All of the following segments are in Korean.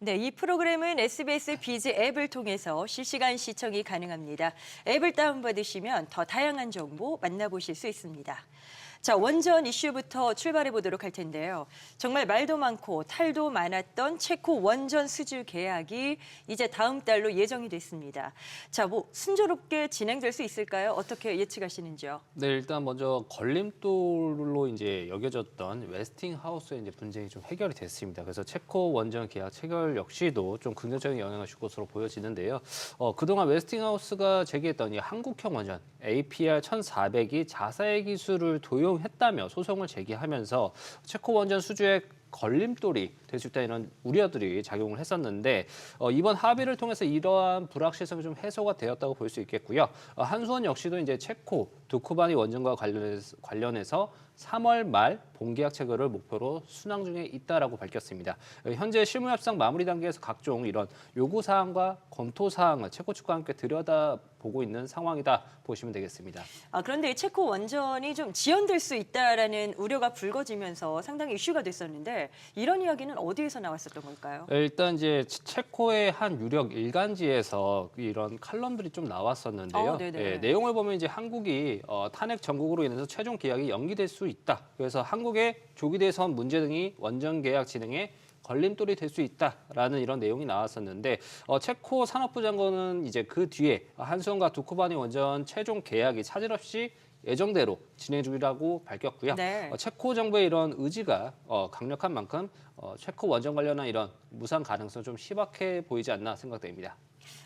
네, 이 프로그램은 SBS 비즈 앱을 통해서 실시간 시청이 가능합니다. 앱을 다운받으시면 더 다양한 정보 만나보실 수 있습니다. 자, 원전 이슈부터 출발해 보도록 할 텐데요. 정말 말도 많고 탈도 많았던 체코 원전 수주 계약이 이제 다음 달로 예정이 됐습니다. 자, 뭐 순조롭게 진행될 수 있을까요? 어떻게 예측하시는지요? 네, 일단 먼저 걸림돌로 이제 여겨졌던 웨스팅하우스의 이제 분쟁이 좀 해결이 됐습니다. 그래서 체코 원전 계약 체결 역시도 좀 긍정적인 영향을 줄 것으로 보여지는데요. 어, 그동안 웨스팅하우스가 제기했던 이 한국형 원전 APR 1400이 자사의 기술을 도용 했다며 소송을 제기하면서 체코 원전 수주에 걸림돌이 될 수 있다 이런 우려들이 작용을 했었는데 어, 이번 합의를 통해서 이러한 불확실성이 좀 해소가 되었다고 볼 수 있겠고요. 어, 한수원 역시도 이제 체코 두쿠바니 원전과 관련해서, 관련해서 3월 말 본계약 체결을 목표로 순항 중에 있다라고 밝혔습니다. 어, 현재 실무 협상 마무리 단계에서 각종 이런 요구 사항과 검토 사항을 체코 측과 함께 들여다 보고 있는 상황이다 보시면 되겠습니다. 아, 그런데 이 체코 원전이 좀 지연될 수 있다라는 우려가 불거지면서 상당히 이슈가 됐었는데 이런 이야기는 어디에서 나왔었던 걸까요? 네, 일단 이제 체코의 한 유력 일간지에서 이런 칼럼들이 좀 나왔었는데요. 어. 예, 내용을 보면 이제 한국이 어, 탄핵 전국으로 인해서 최종 계약이 연기될 수 있다. 그래서 한국의 조기 대선 문제 등이 원전 계약 진행에 걸림돌이 될 수 있다라는 이런 내용이 나왔었는데 어, 체코 산업부 장관은 이제 그 뒤에 한수원과 두쿠바니 원전 최종 계약이 차질 없이 예정대로 진행 중이라고 밝혔고요. 네. 어, 체코 정부의 이런 의지가 어, 강력한 만큼 어, 체코 원전 관련한 이런 무산 가능성 좀 희박해 보이지 않나 생각됩니다.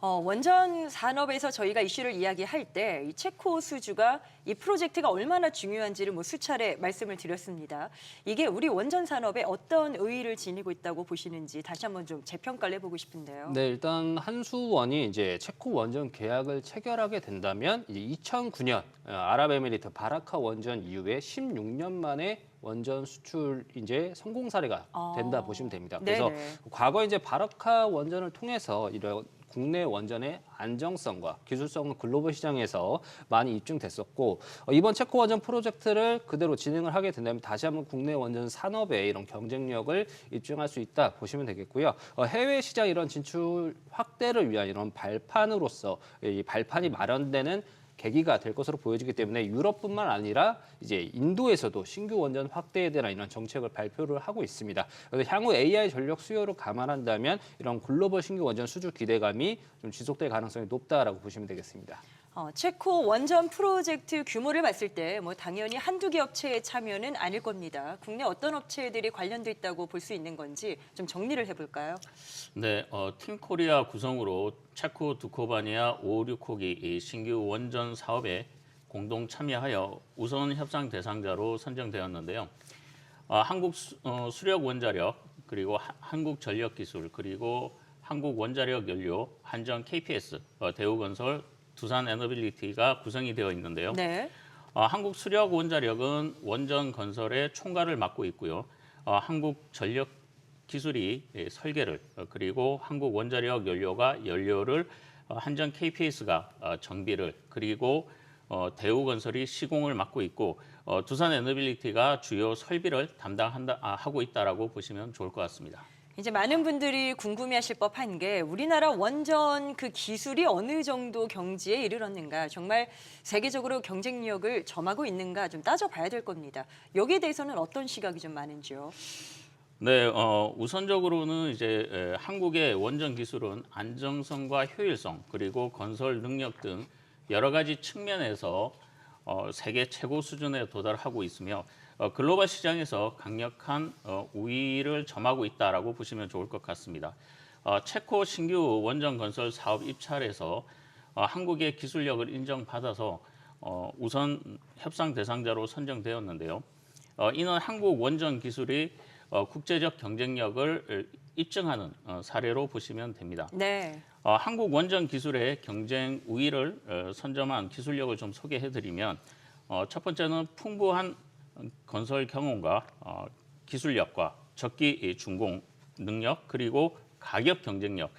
어, 원전 산업에서 저희가 이슈를 이야기할 때 이 체코 수주가 이 프로젝트가 얼마나 중요한지를 뭐 수차례 말씀을 드렸습니다. 이게 우리 원전 산업에 어떤 의의를 지니고 있다고 보시는지 다시 한번 좀 재평가를 해보고 싶은데요. 네, 일단 한수원이 이제 체코 원전 계약을 체결하게 된다면 이제 2009년 어, 아랍에미리트 바라카 원전 이후에 16년 만에 원전 수출 이제 성공 사례가 아. 된다 보시면 됩니다. 그래서 네네. 과거 이제 바라카 원전을 통해서 이런 국내 원전의 안정성과 기술성은 글로벌 시장에서 많이 입증됐었고 어, 이번 체코 원전 프로젝트를 그대로 진행을 하게 된다면 다시 한번 국내 원전 산업의 이런 경쟁력을 입증할 수 있다 보시면 되겠고요. 어, 해외 시장 이런 진출 확대를 위한 이런 발판으로서 이 발판이 마련되는 계기가 될 것으로 보여지기 때문에 유럽뿐만 아니라 이제 인도에서도 신규 원전 확대에 대한 이런 정책을 발표를 하고 있습니다. 그래서 향후 AI 전력 수요를 감안한다면 이런 글로벌 신규 원전 수주 기대감이 좀 지속될 가능성이 높다라고 보시면 되겠습니다. 어, 체코 원전 프로젝트 규모를 봤을 때 뭐 당연히 한두 개 업체의 참여는 아닐 겁니다. 국내 어떤 업체들이 관련돼 있다고 볼 수 있는 건지 좀 정리를 해볼까요? 네, 어, 팀 코리아 구성으로 체코 두코바니아 556호기 이 신규 원전 사업에 공동 참여하여 우선 협상 대상자로 선정되었는데요. 어, 한국 수, 어, 수력 원자력 그리고 하- 한국 전력 기술 그리고 한국 원자력 연료 한전 KPS 어, 대우건설 두산 에너빌리티가 구성이 되어 있는데요. 네. 어, 한국 수력 원자력은 원전 건설의 총괄을 맡고 있고요. 어, 한국 전력 기술이 예, 설계를 어, 그리고 한국 원자력 연료가 연료를 어, 한전 KPS가 어, 정비를 그리고 어, 대우건설이 시공을 맡고 있고 어, 두산 에너빌리티가 주요 설비를 담당한다 아, 하고 있다라고 보시면 좋을 것 같습니다. 이제 많은 분들이 궁금해하실 법한 게 우리나라 원전 그 기술이 어느 정도 경지에 이르렀는가 정말 세계적으로 경쟁력을 점하고 있는가 좀 따져봐야 될 겁니다. 여기에 대해서는 어떤 시각이 좀 많은지요? 네, 어, 우선적으로는 이제 에, 한국의 원전 기술은 안정성과 효율성 그리고 건설 능력 등 여러 가지 측면에서 어, 세계 최고 수준에 도달하고 있으며 어, 글로벌 시장에서 강력한 어, 우위를 점하고 있다라고 보시면 좋을 것 같습니다. 어, 체코 신규 원전 건설 사업 입찰에서 어, 한국의 기술력을 인정받아서 어, 우선 협상 대상자로 선정되었는데요. 어, 이는 한국 원전 기술이 어, 국제적 경쟁력을 어, 입증하는 어, 사례로 보시면 됩니다. 네. 어, 한국 원전 기술의 경쟁 우위를 어, 선점한 기술력을 좀 소개해드리면 어, 첫 번째는 풍부한 건설 경험과 어, 기술력과 적기 이 준공 능력 그리고 가격 경쟁력.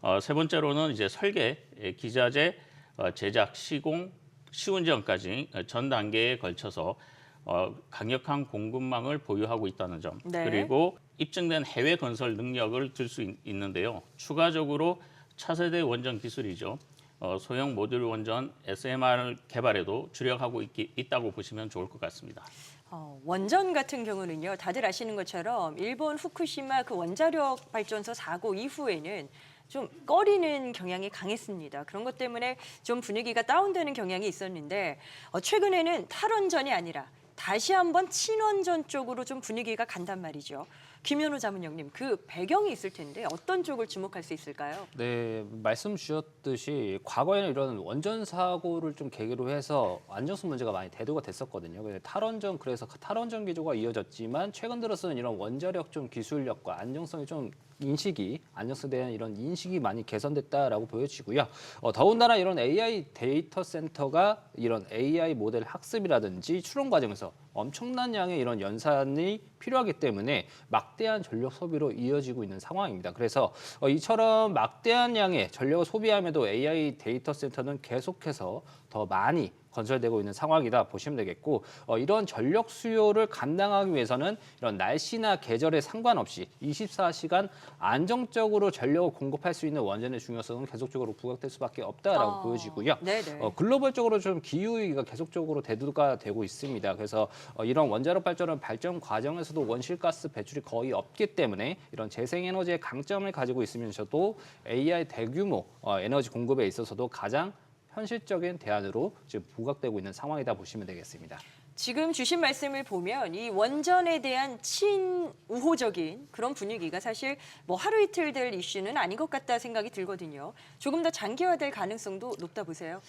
어, 세 번째로는 이제 설계, 예, 기자재, 어, 제작, 시공, 시운전까지 전 단계에 걸쳐서 어, 강력한 공급망을 보유하고 있다는 점. 네. 그리고 입증된 해외 건설 능력을 들 수 있는데요. 추가적으로 차세대 원전 기술이죠. 어, 소형 모듈 원전 SMR 개발에도 주력하고 있기, 있다고 보시면 좋을 것 같습니다. 어, 원전 같은 경우는요, 다들 아시는 것처럼 일본 후쿠시마 그 원자력 발전소 사고 이후에는 좀 꺼리는 경향이 강했습니다. 그런 것 때문에 좀 분위기가 다운되는 경향이 있었는데 어, 최근에는 탈원전이 아니라 다시 한번 친원전 쪽으로 좀 분위기가 간단 말이죠. 김현우 자문형님, 그 배경이 있을 텐데 어떤 쪽을 주목할 수 있을까요? 네, 말씀 주셨듯이 과거에는 이런 원전 사고를 좀 계기로 해서 안정성 문제가 많이 대두가 됐었거든요. 탈원전 그래서 탈원전 기조가 이어졌지만 최근 들어서는 이런 원자력 좀 기술력과 안정성이 좀 인식이 안정성에 대한 이런 인식이 많이 개선됐다라고 보여지고요. 어, 더군다나 이런 AI 데이터 센터가 이런 AI 모델 학습이라든지 추론 과정에서 엄청난 양의 이런 연산이 필요하기 때문에 막대한 전력 소비로 이어지고 있는 상황입니다. 그래서 어, 이처럼 막대한 양의 전력을 소비함에도 AI 데이터 센터는 계속해서 더 많이 건설되고 있는 상황이다 보시면 되겠고 어, 이런 전력 수요를 감당하기 위해서는 이런 날씨나 계절에 상관없이 24시간 안정적으로 전력을 공급할 수 있는 원전의 중요성은 계속적으로 부각될 수밖에 없다라고 어, 보여지고요. 네네. 어, 글로벌적으로 좀 기후 위기가 계속적으로 대두가 되고 있습니다. 그래서 어, 이런 원자력 발전은 발전 과정에서도 원실가스 배출이 거의 없기 때문에 이런 재생에너지의 강점을 가지고 있으면서도 AI 대규모 어, 에너지 공급에 있어서도 가장 현실적인 대안으로 지금 부각되고 있는 상황이다 보시면 되겠습니다. 지금 주신 말씀을 보면 이 원전에 대한 친우호적인 그런 분위기가 사실 뭐 하루 이틀 될 이슈는 아닌 것 같다 생각이 들거든요. 조금 더 장기화될 가능성도 높다 보세요.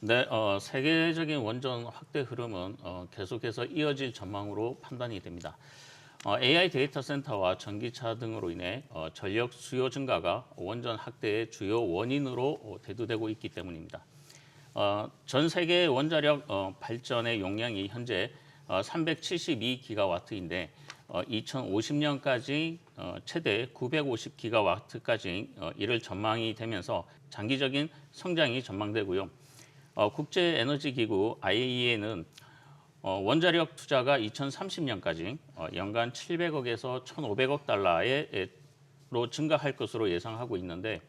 네, 어, 세계적인 원전 확대 흐름은 어, 계속해서 이어질 전망으로 판단이 됩니다. 어, AI 데이터 센터와 전기차 등으로 인해 어, 전력 수요 증가가 원전 확대의 주요 원인으로 어, 대두되고 있기 때문입니다. 어, 전 세계 원자력 어, 발전의 용량이 현재 어, 372기가와트인데 어, 2050년까지 어, 최대 950기가와트까지 어, 이를 전망이 되면서 장기적인 성장이 전망되고요. 어, 국제에너지기구 IAEA는 어, 원자력 투자가 2030년까지 어, 연간 700억에서 1,500억 달러로 증가할 것으로 예상하고 있는데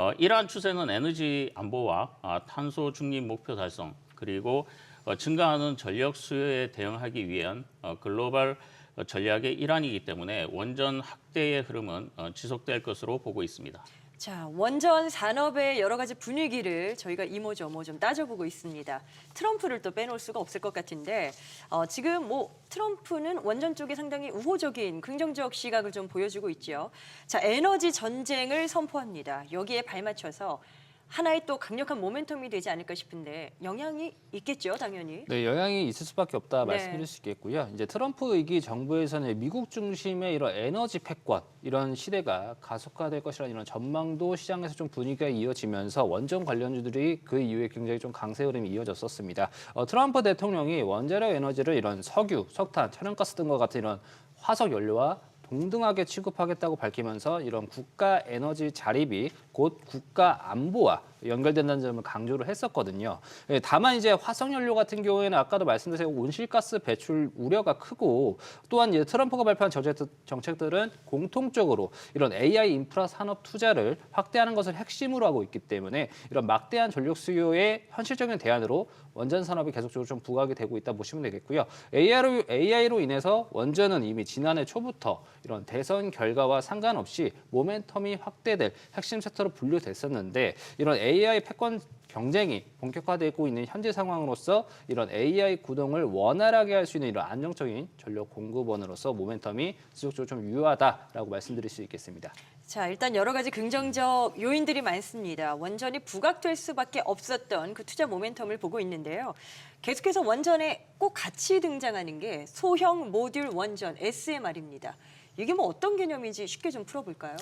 어, 이러한 추세는 에너지 안보와 아, 탄소 중립 목표 달성 그리고 어, 증가하는 전력 수요에 대응하기 위한 어, 글로벌 어, 전략의 일환이기 때문에 원전 확대의 흐름은 어, 지속될 것으로 보고 있습니다. 자, 원전 산업의 여러 가지 분위기를 저희가 이모저모 좀 따져보고 있습니다. 트럼프를 또 빼놓을 수가 없을 것 같은데 어, 지금 뭐 트럼프는 원전 쪽에 상당히 우호적인 긍정적 시각을 좀 보여주고 있죠. 자, 에너지 전쟁을 선포합니다. 여기에 발맞춰서 하나의 또 강력한 모멘텀이 되지 않을까 싶은데 영향이 있겠죠, 당연히. 네, 영향이 있을 수밖에 없다 네. 말씀드릴 수 있겠고요. 이제 트럼프 위기 정부에서는 미국 중심의 이런 에너지 패권 이런 시대가 가속화될 것이라는 이런 전망도 시장에서 좀 분위기가 이어지면서 원전 관련주들이 그 이후에 굉장히 좀 강세 흐름이 이어졌었습니다. 어, 트럼프 대통령이 원자력 에너지를 이런 석유, 석탄, 천연가스 등과 같은 이런 화석 연료와 동등하게 취급하겠다고 밝히면서 이런 국가 에너지 자립이 곧 국가 안보와 연결된다는 점을 강조를 했었거든요. 예, 다만 이제 화석연료 같은 경우에는 아까도 말씀드린 온실가스 배출 우려가 크고 또한 이제 트럼프가 발표한 정책- 정책들은 공통적으로 이런 AI 인프라 산업 투자를 확대하는 것을 핵심으로 하고 있기 때문에 이런 막대한 전력 수요의 현실적인 대안으로 원전 산업이 계속적으로 좀 부각이 되고 있다 보시면 되겠고요. AI로, AI로 인해서 원전은 이미 지난해 초부터 이런 대선 결과와 상관없이 모멘텀이 확대될 핵심 섹터로 분류됐었는데 이런 AI 패권 경쟁이 본격화되고 있는 현재 상황으로서 이런 AI 구동을 원활하게 할 수 있는 이런 안정적인 전력 공급원으로서 모멘텀이 지속적으로 좀 유효하다라고 말씀드릴 수 있겠습니다. 자, 일단 여러 가지 긍정적 요인들이 많습니다. 원전이 부각될 수밖에 없었던 그 투자 모멘텀을 보고 있는데요. 계속해서 원전에 꼭 같이 등장하는 게 소형 모듈 원전 SMR입니다. 이게 뭐 어떤 개념인지 쉽게 좀 풀어볼까요?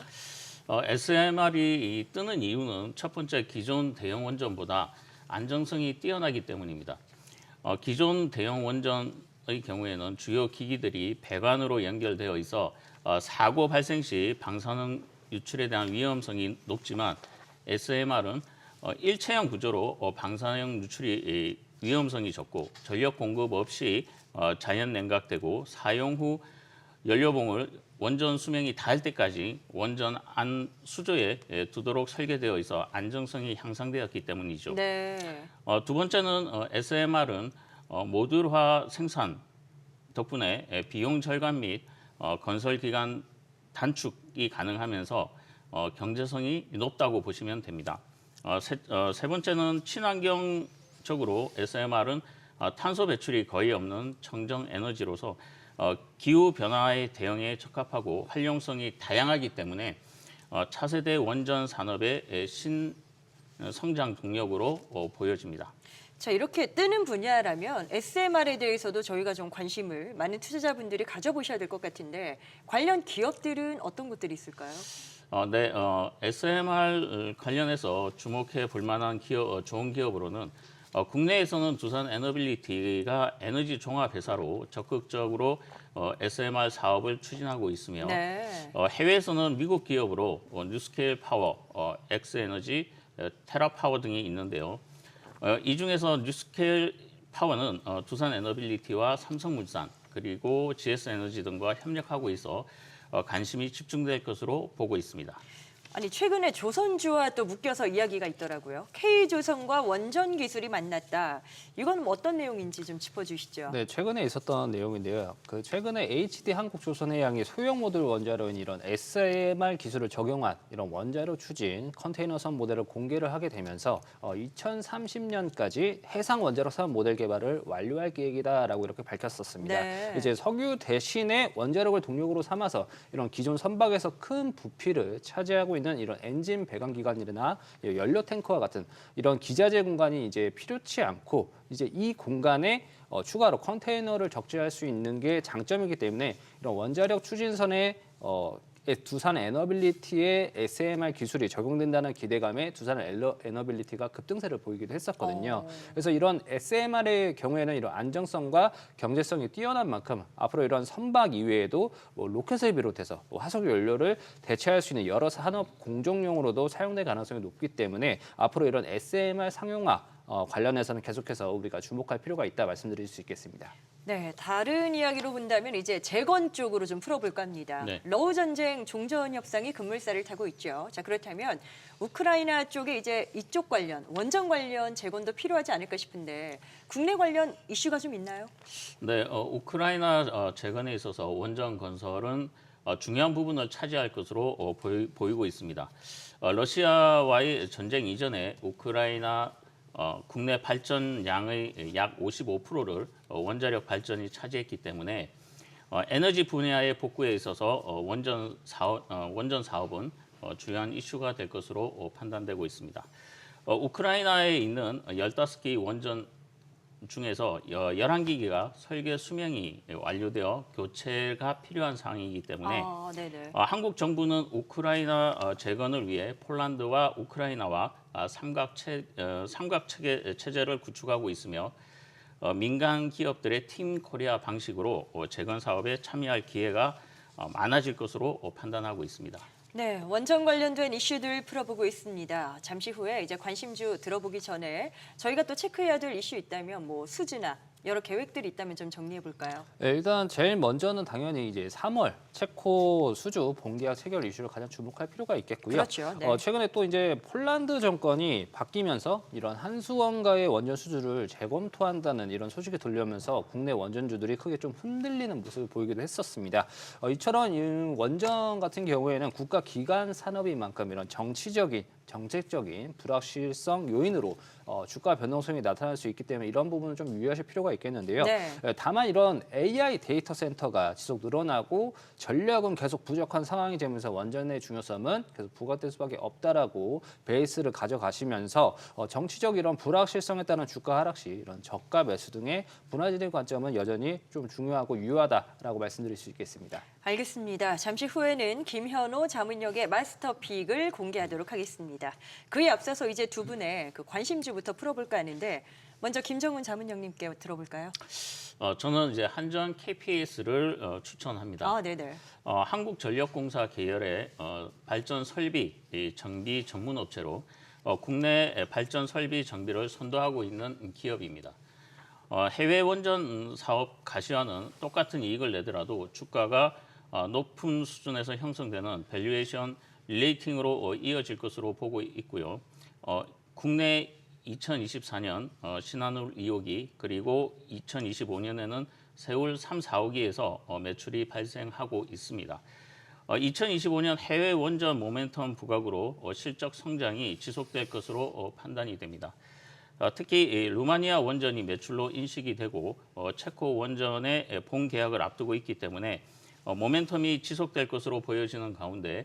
어, SMR이 뜨는 이유는 첫 번째 기존 대형 원전보다 안정성이 뛰어나기 때문입니다. 어, 기존 대형 원전의 경우에는 주요 기기들이 배관으로 연결되어 있어 어, 사고 발생 시 방사능 유출에 대한 위험성이 높지만 SMR은 어, 일체형 구조로 어, 방사능 유출이 이, 위험성이 적고 전력 공급 없이 어, 자연 냉각되고 사용 후 연료봉을 원전 수명이 닿을 때까지 원전 안 수조에 예, 두도록 설계되어 있어 안정성이 향상되었기 때문이죠. 네. 어, 두 번째는 어, SMR은 어, 모듈화 생산 덕분에 예, 비용 절감 및 어, 건설 기간 단축이 가능하면서 어, 경제성이 높다고 보시면 됩니다. 어, 세, 어, 세 번째는 친환경적으로 SMR은 어, 탄소 배출이 거의 없는 청정 에너지로서 어, 기후 변화에 대응에 적합하고 활용성이 다양하기 때문에 어, 차세대 원전 산업의 예, 신 성장 동력으로 어, 보여집니다. 자, 이렇게 뜨는 분야라면 SMR에 대해서도 저희가 좀 관심을 많은 투자자분들이 가져보셔야 될 것 같은데 관련 기업들은 어떤 것들이 있을까요? 어, 네, 어, SMR 관련해서 주목해 볼 만한 기업, 어, 좋은 기업으로는 어, 국내에서는 두산 에너빌리티가 에너지 종합 회사로 적극적으로 어, SMR 사업을 추진하고 있으며 네. 어, 해외에서는 미국 기업으로 어, 뉴스케일 파워, 어, 엑스에너지, 어, 테라파워 등이 있는데요. 어, 이 중에서 뉴스케일 파워는 어, 두산 에너빌리티와 삼성물산 그리고 GS에너지 등과 협력하고 있어 어, 관심이 집중될 것으로 보고 있습니다. 아니 최근에 조선주와 또 묶여서 이야기가 있더라고요. K조선과 원전 기술이 만났다. 이건 뭐 어떤 내용인지 좀 짚어주시죠. 네, 최근에 있었던 내용인데요. 그 최근에 HD 한국조선해양이 소형 모듈 원자로인 이런 SMR 기술을 적용한 이런 원자로 추진 컨테이너선 모델을 공개를 하게 되면서 어, 2030년까지 해상 원자로 사업 모델 개발을 완료할 계획이다라고 이렇게 밝혔었습니다. 네. 이제 석유 대신에 원자력을 동력으로 삼아서 이런 기존 선박에서 큰 부피를 차지하고 있는 이런 엔진 배관 기관이나 연료 탱크와 같은 이런 기자재 공간이 이제 필요치 않고 이제 이 공간에 어, 추가로 컨테이너를 적재할 수 있는 게 장점이기 때문에 이런 원자력 추진선에 어, 에- 두산 에너빌리티의 SMR 기술이 적용된다는 기대감에 두산 에너빌리티가 급등세를 보이기도 했었거든요. 어. 그래서 이런 SMR의 경우에는 이런 안정성과 경제성이 뛰어난 만큼 앞으로 이런 선박 이외에도 뭐 로켓을 비롯해서 뭐 화석 연료를 대체할 수 있는 여러 산업 공정용으로도 사용될 가능성이 높기 때문에 앞으로 이런 SMR 상용화 어, 관련해서는 계속해서 우리가 주목할 필요가 있다 말씀드릴 수 있겠습니다. 네, 다른 이야기로 본다면 이제 재건 쪽으로 좀 풀어볼까 합니다. 네. 러우 전쟁 종전 협상이 급물살을 타고 있죠. 자 그렇다면 우크라이나 쪽에 이제 이쪽 관련 원전 관련 재건도 필요하지 않을까 싶은데 국내 관련 이슈가 좀 있나요? 네, 어, 우크라이나 어, 재건에 있어서 원전 건설은 어, 중요한 부분을 차지할 것으로 어, 보이, 보이고 있습니다. 어, 러시아와의 전쟁 이전에 우크라이나 어, 국내 발전량의 약 55%를 어, 원자력 발전이 차지했기 때문에 어, 에너지 분야의 복구에 있어서 어, 원전 사업, 어, 원전 사업은 어, 주요한 이슈가 될 것으로 어, 판단되고 있습니다. 어, 우크라이나에 있는 15기 원전 중에서 11기기가 설계 수명이 완료되어 교체가 필요한 상황이기 때문에 아. 어, 한국 정부는 우크라이나 어, 재건을 위해 폴란드와 우크라이나와 아, 삼각체 어, 삼각 체계 체제를 구축하고 있으며 어, 민간 기업들의 팀 코리아 방식으로 어, 재건 사업에 참여할 기회가 어, 많아질 것으로 어, 판단하고 있습니다. 네, 원전 관련된 이슈들 풀어보고 있습니다. 잠시 후에 이제 관심주 들어보기 전에 저희가 또 체크해야 될 이슈 있다면 뭐 수주나 여러 계획들이 있다면 좀 정리해 볼까요? 네, 일단 제일 먼저는 당연히 이제 3월 체코 수주 본계약 체결 이슈를 가장 주목할 필요가 있겠고요. 그렇죠. 네. 어, 최근에 또 이제 폴란드 정권이 바뀌면서 이런 한수원과의 원전 수주를 재검토한다는 이런 소식이 들려오면서 국내 원전주들이 크게 좀 흔들리는 모습을 보이기도 했었습니다. 어, 이처럼 이 원전 같은 경우에는 국가 기관 산업인 만큼 이런 정치적인 정책적인 불확실성 요인으로 어, 주가 변동성이 나타날 수 있기 때문에 이런 부분은 좀 유의하실 필요가 있겠는데요. 네. 예, 다만 이런 AI 데이터 센터가 지속 늘어나고 전력은 계속 부족한 상황이 되면서 원전의 중요성은 계속 부각될 수밖에 없다라고 베이스를 가져가시면서 어, 정치적 이런 불확실성에 따른 주가 하락 시 이런 저가 매수 등의 분할진의 관점은 여전히 좀 중요하고 유효하다라고 말씀드릴 수 있겠습니다. 알겠습니다. 잠시 후에는 김현호 자문역의 마스터픽을 공개하도록 하겠습니다. 그에 앞서서 이제 두 분의 그 관심주부터 풀어볼까 하는데 먼저 김정훈 자문역님께 들어볼까요? 어, 저는 이제 한전 KPS를 어, 추천합니다. 아, 네네. 어, 한국전력공사 계열의 어, 발전 설비 이 정비 전문 업체로 어, 국내 발전 설비 정비를 선도하고 있는 기업입니다. 어, 해외 원전 사업 가시화는 똑같은 이익을 내더라도 주가가 어, 높은 수준에서 형성되는 밸류에이션 릴레이팅으로 어, 이어질 것으로 보고 있고요. 어, 국내 2024년 어, 신한울 2호기 그리고 2025년에는 세울 3, 4호기에서 어, 매출이 발생하고 있습니다. 어, 2025년 해외 원전 모멘텀 부각으로 어, 실적 성장이 지속될 것으로 어, 판단이 됩니다. 어, 특히 이 루마니아 원전이 매출로 인식이 되고 어, 체코 원전의 에, 본 계약을 앞두고 있기 때문에 어, 모멘텀이 지속될 것으로 보여지는 가운데 어,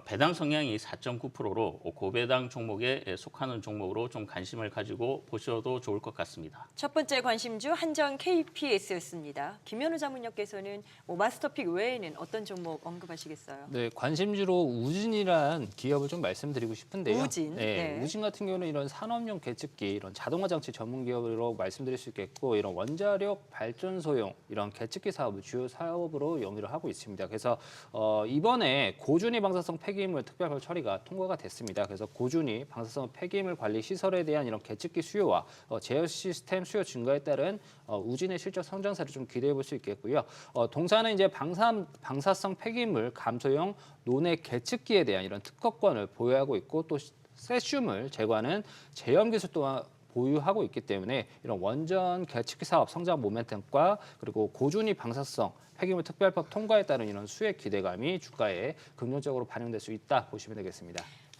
배당 성향이 4.9%로 고배당 종목에 에, 속하는 종목으로 좀 관심을 가지고 보셔도 좋을 것 같습니다. 첫 번째 관심주 한정 KPS였습니다. 김현우 자문역께서는 뭐 마스터픽 외에는 어떤 종목 언급하시겠어요? 네, 관심주로 우진이란 기업을 좀 말씀드리고 싶은데요. 우진, 네, 네. 우진 같은 경우는 이런 산업용 계측기, 이런 자동화 장치 전문 기업으로 말씀드릴 수 있겠고, 이런 원자력 발전소용 이런 계측기 사업을 주요 사업으로 영위를 하고 있습니다. 그래서 어, 이번에 고준위 방사성 폐기물 특별법 처리가 통과가 됐습니다. 그래서 고준위 방사성 폐기물 관리 시설에 대한 이런 계측기 수요와 어, 제어 시스템 수요 증가에 따른 어, 우진의 실적 성장세를 좀 기대해 볼 수 있겠고요. 어, 동사는 이제 방사, 방사성 폐기물 감소용 논의 계측기에 대한 이런 특허권을 보유하고 있고 또 세슘을 제거하는 제염 기술 또한 보유하고 있기 때문에 이런 원전 계측기 사업 성장 모멘텀과 그리고 고준위 방사성 폐기물 특별법 통과에 따른 이런 수혜 기대감이 주가에 긍정적으로 반영될 수 있다 보시면 되겠습니다.